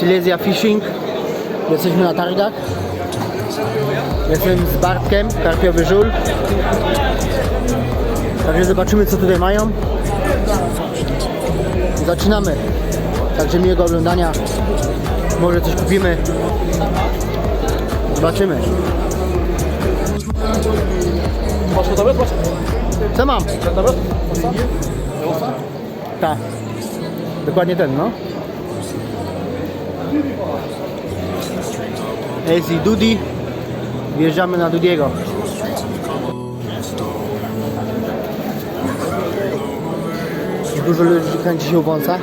Silesia Fishing. Jesteśmy na targach. Jestem z Bartkiem, Karpiowy Żul. Także zobaczymy co tutaj mają. Zaczynamy. Także miłego oglądania. Może coś kupimy. Zobaczymy. Masz gotowe? Co mam? Tak. Dokładnie ten, no. I Dudi. Wjeżdżamy na Dudiego. Dużo ludzi kręci się u wąsa.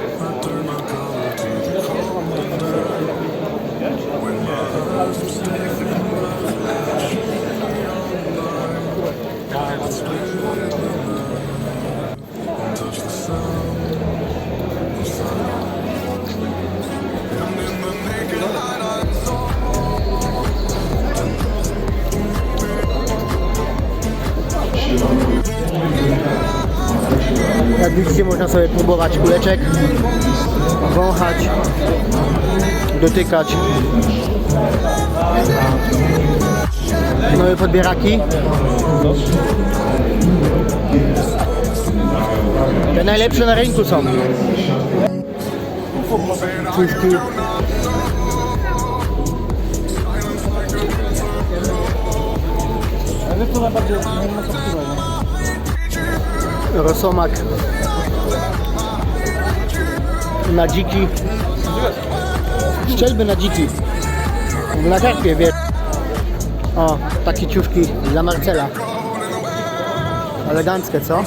Jak widzicie można sobie próbować kuleczek, wąchać, dotykać. No i podbieraki. Te najlepsze na rynku są. Czujki. Ale to najbardziej nie ma rosomak na dziki. Szczelby na dziki. Na karpie wiesz o takie ciuszki dla Marcela. Eleganckie co?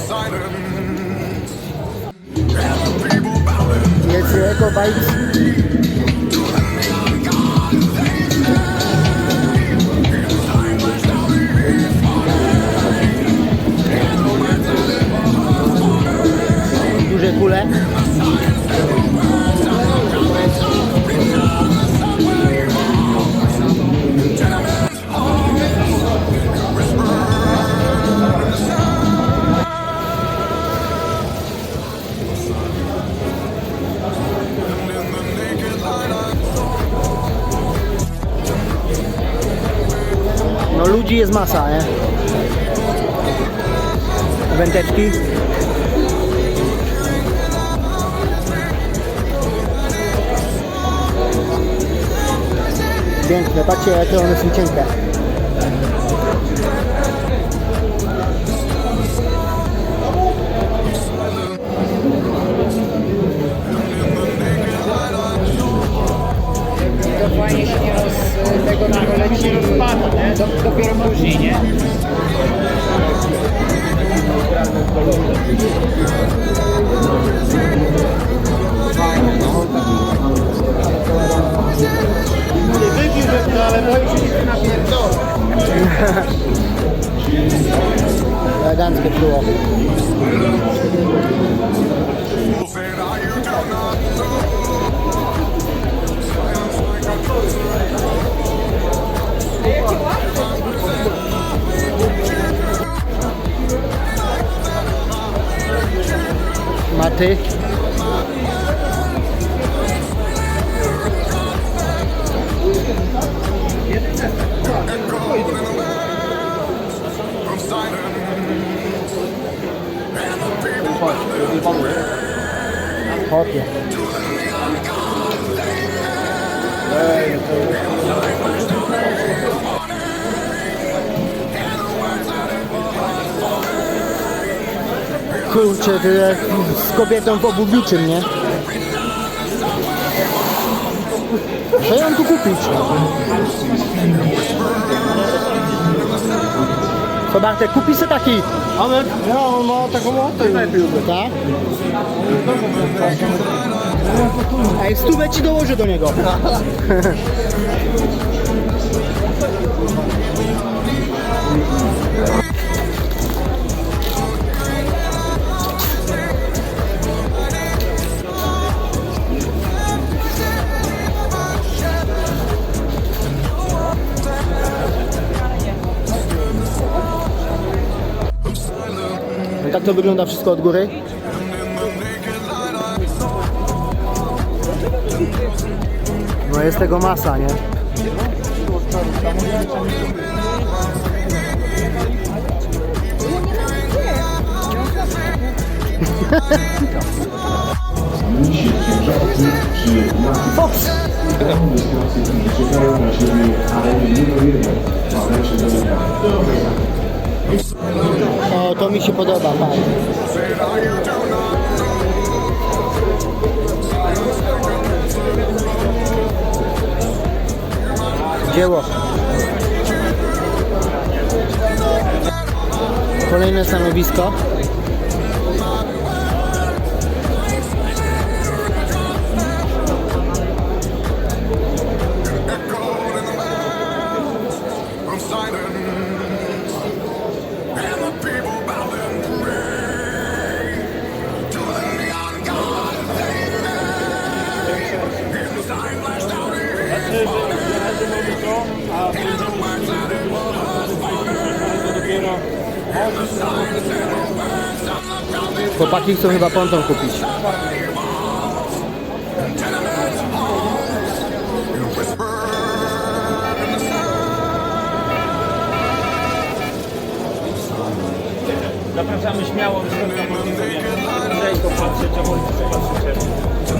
Jest Eco Bites kule No ludzi jest masa, nie? Wędeczki. Piękne, patrzcie jakie one są cienkie. to fajnie się nie roz, tego tylko leci dopiero później, nie? No ale boi się nie napierdolę. Eleganckie było. Maty. Hopie. Kurczę, jak z kobietą w obuwiczym, nie? Co mam tu kupić? Co Bartek, kupi se taki? Ale ja on ma taką najpiłby. Tak? Ej, stówę ci dołożę do niego. Tak to wygląda wszystko od góry. No jest tego masa, nie? Którzy czekają nie To mi się podoba, fajnie. Dzieło. Kolejne stanowisko. Chłopaki chcą chyba ponton kupić. Zapraszamy śmiało. Andrzej, to patrzeć, a bądź patrzycie.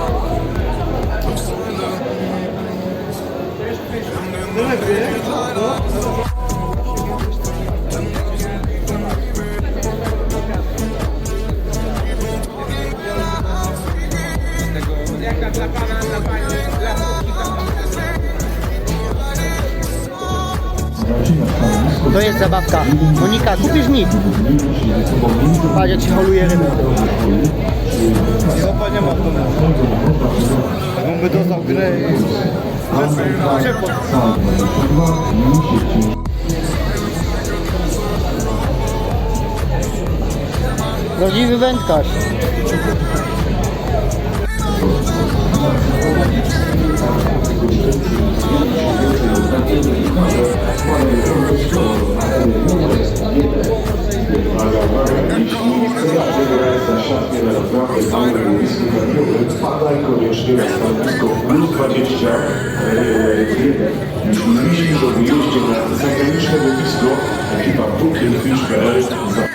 zabawka. Monika, kupisz mi? Patrz jak się holuje rybę. Chyba nie ma to. Jakby dostał grę i... Sala 22, mniejsi księżacy. Prawdziwy wędkarz. Wpadaj koniecznie na stanowisko plus 20 1. Jeśli myślisz o wyjeździe na zagraniczne boisko, ekipa bookingfish.pl za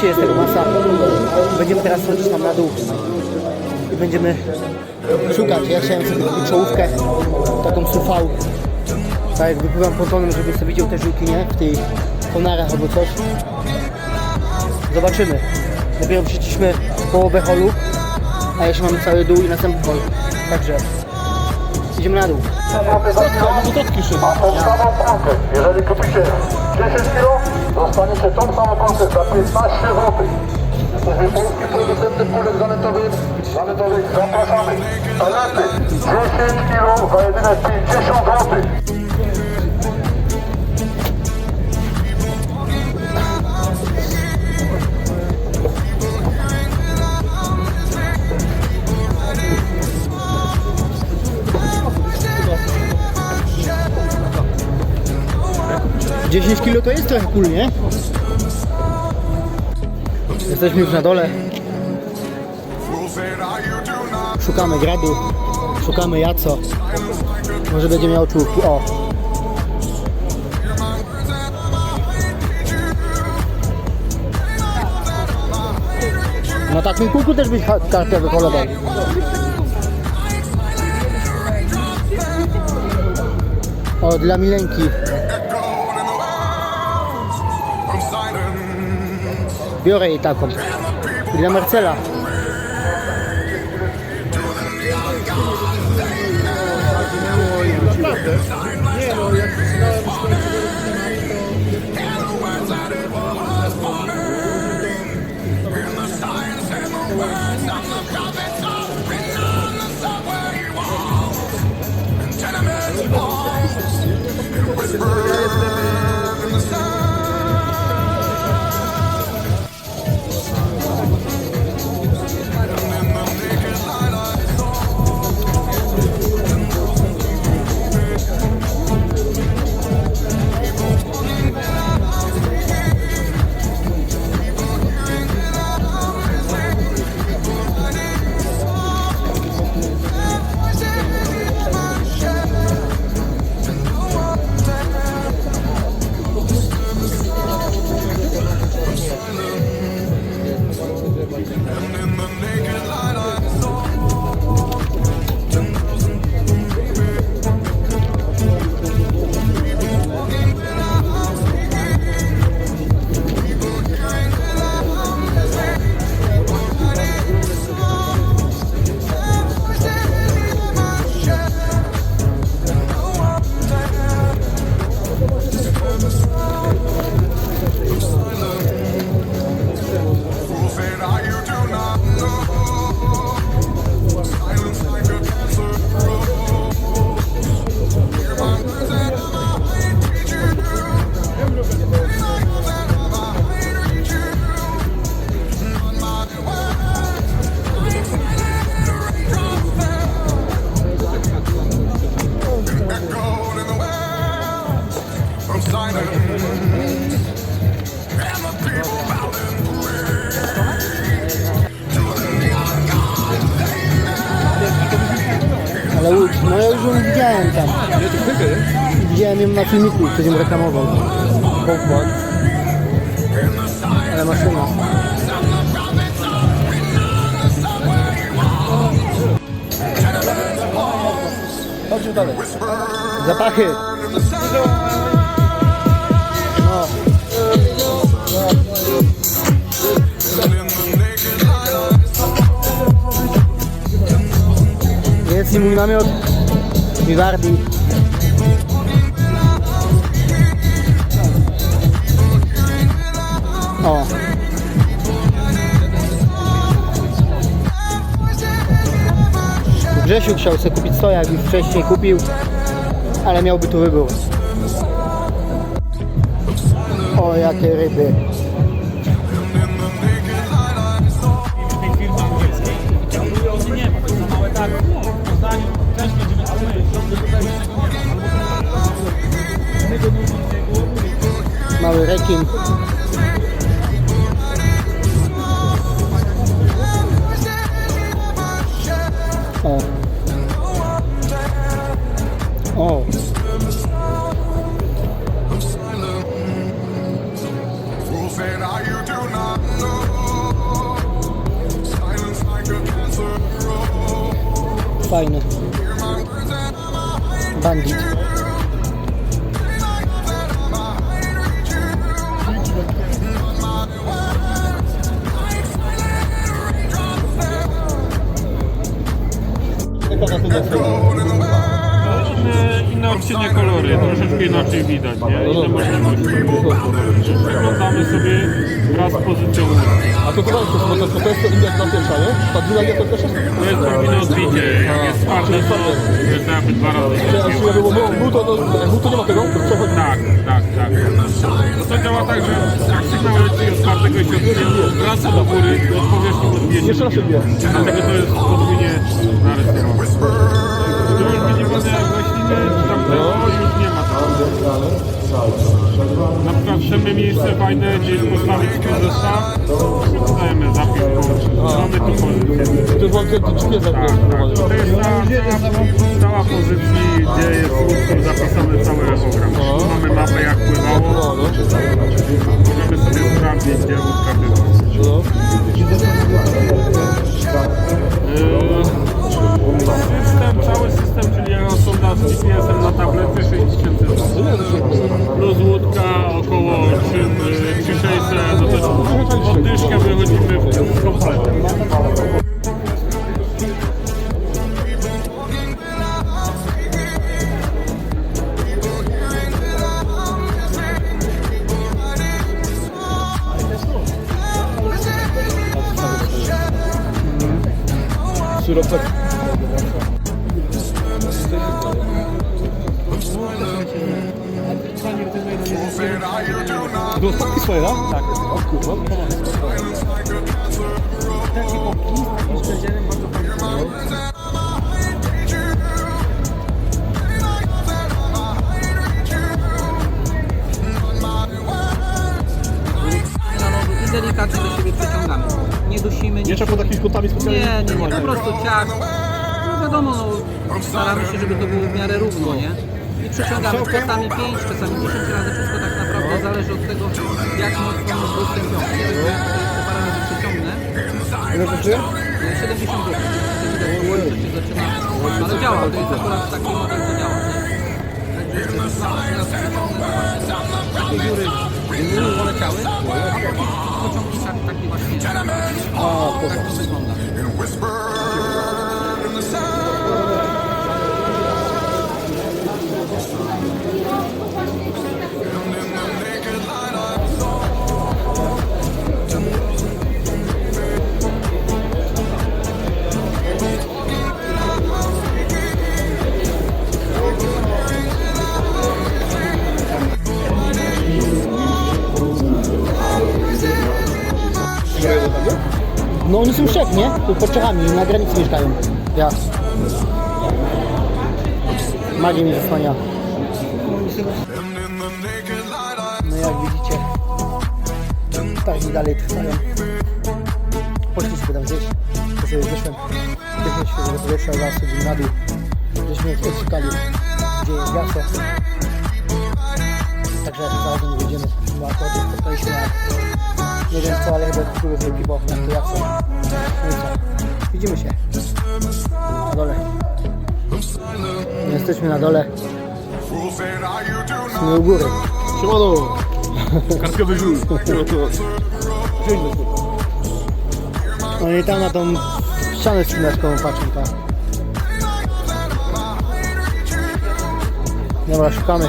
Widzicie jest tego masa. Będziemy teraz schodzić tam na dół. I będziemy szukać. Ja chciałem sobie kupić czołówkę, taką sufał. Tak jak wypływam pontonem, żeby sobie widział te żyłki, nie? W tych konarach albo coś. Zobaczymy. Dopiero przyszliśmy połowę holu, a jeszcze mamy cały dół i następny hol. Także idziemy na dół. Podstawą bramkę. Jeżeli kupicie 10 kg, dostaniecie tą samą bramkę za 15 zł. Jesteśmy polskim producentem kulek zanętowych. Zanętowych zapraszamy. Zanęty 10 kg za jedyne 50 zł. 10 kg to jest trochę kul, nie? Jesteśmy już na dole. Szukamy gradu. Szukamy Jaco. Może będzie miał czołówki. O! Na takim kółku też byś karpia wyholował. O, dla Milenki. Biorę jej taką. I Dla Marcela. No ja już ją widziałem tam. Widziałem ją na filmiku, ktoś ją reklamował. Ale maszyna. Chodźmy dalej. Zapachy. No. Jest i mój namiot. Vivardi. O. Grzesiu chciał sobie kupić stojak już wcześniej kupił, ale miałby tu wybór. O, jakie ryby. nie ma, to małe. Mały rekin. Inne, kolory, troszeczkę inaczej widać, nie? Inne możliwości. Przeglądamy sobie wraz z pozycją łódki. A to chyba to, to, to, to jest to inna na pierwsza, nie? Ta druga to też jest? To jest drobne odbicie, jak jest twarde, to jest jakby dwa razy Czy jak więcej. się było był to, to nie ma tego? Przechodzi. Tak, tak, tak. No to działa tak, że jak sygnał leci od twardego się odbija, wraca do góry, od powierzchni odbije. Jeszcze raz się odbija. Dlatego to jest podwójnie narysowane. To już będzie tego już nie ma tam. Na przykład wszędzie miejsce fajne, gdzieś postawić zestaw, dajemy zapis, bo mamy tu pozycję. To jest GPS Tak, tak. To jest cała, cała pozycji, gdzie jest łódką zapisany cały rejogram. Tu mamy mapę jak pływało, No, no. możemy sobie sprawdzić, gdzie łódka była. no. Yy, System, cały system, z GPS-em na tablecie 6000 zł. Plus łódka około 3, 3600, no to jest poddyszkę wychodzimy w kompletem. Syropek. To ostatni swoje, tak? Tak. O kurwa. I delikatnie do siebie przeciągamy. Nie dusimy, Nie trzeba pod jakimiś kątami specjalnie. Nie, nie, nie, po prostu ciach. No wiadomo, no, staramy się, żeby to było w miarę równo, nie? I przeciągamy czasami 5, czasami 10 razy, wszystko tak naprawdę zależy od tego, jak mocno wrócem ciągnie. Jeżeli ja tutaj te parę razy przeciągnę, Ile kosztuje? e, 70 zł. Wtedy się zaczyna, ale działa, to jest akurat taki model, co działa, nie? Także jeszcze dwa razy przeciągnę, zobaczcie, takie dziury poleciały, pociągniczak taki właśnie, tak to wygląda. tu pod Czechami, na granicy mieszkają. Ja. Magie mi zasłania. No jak widzicie, targi dalej trwają. Poszli sobie tam gdzieś, to sobie wyszłem. Wyszłem się z powietrza, zaraz sobie na dół. Gdzieś mnie odszukali, gdzie jest gaszę. Także zaraz nie wyjdziemy. Chyba to spotkaliśmy na nie wiem co, ale chyba spróbuję sobie piwo na to jasno. No i co, widzimy się na dole. Jesteśmy na dole, jesteśmy u góry. Siemano! Kartkę wyrzuć. Oni tam na tą ścianę spinaczkową patrzą, tak. Dobra, szukamy.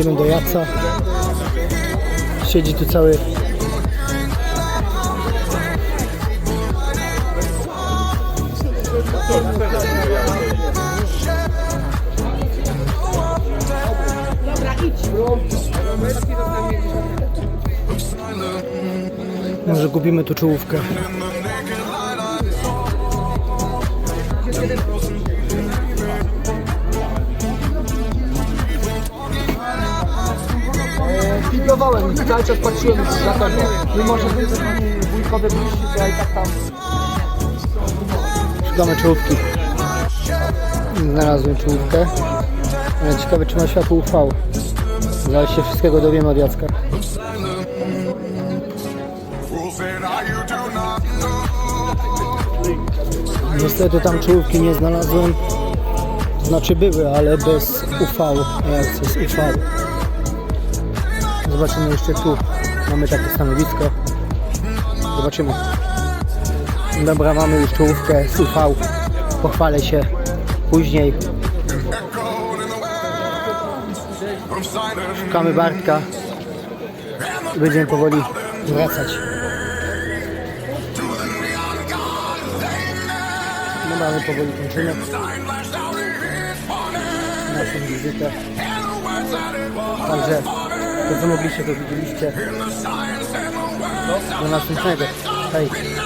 Idziemy do Jaca. Siedzi tu cały Może kupimy tu czołówkę. Figlowałem i cały czas patrzyłem na tego. Mimo, że wy- wujkowie byliście, to ja i tak tam Szukamy czołówki. Znalazłem czołówkę. Ale ciekawe czy ma światło UV. Zaraz się wszystkiego dowiemy od Jacka. Niestety tam czołówki nie znalazłem. Znaczy były, ale bez UV. Jak jest UV. Zobaczymy jeszcze tu. Mamy takie stanowisko. Zobaczymy. Dobra, mamy już czołówkę z. Pochwalę się później. Szukamy Bartka i będziemy powoli wracać. No mamy powoli kończymy naszą wizytę. Także to co mogliście to widzieliście. Do następnego. Hej.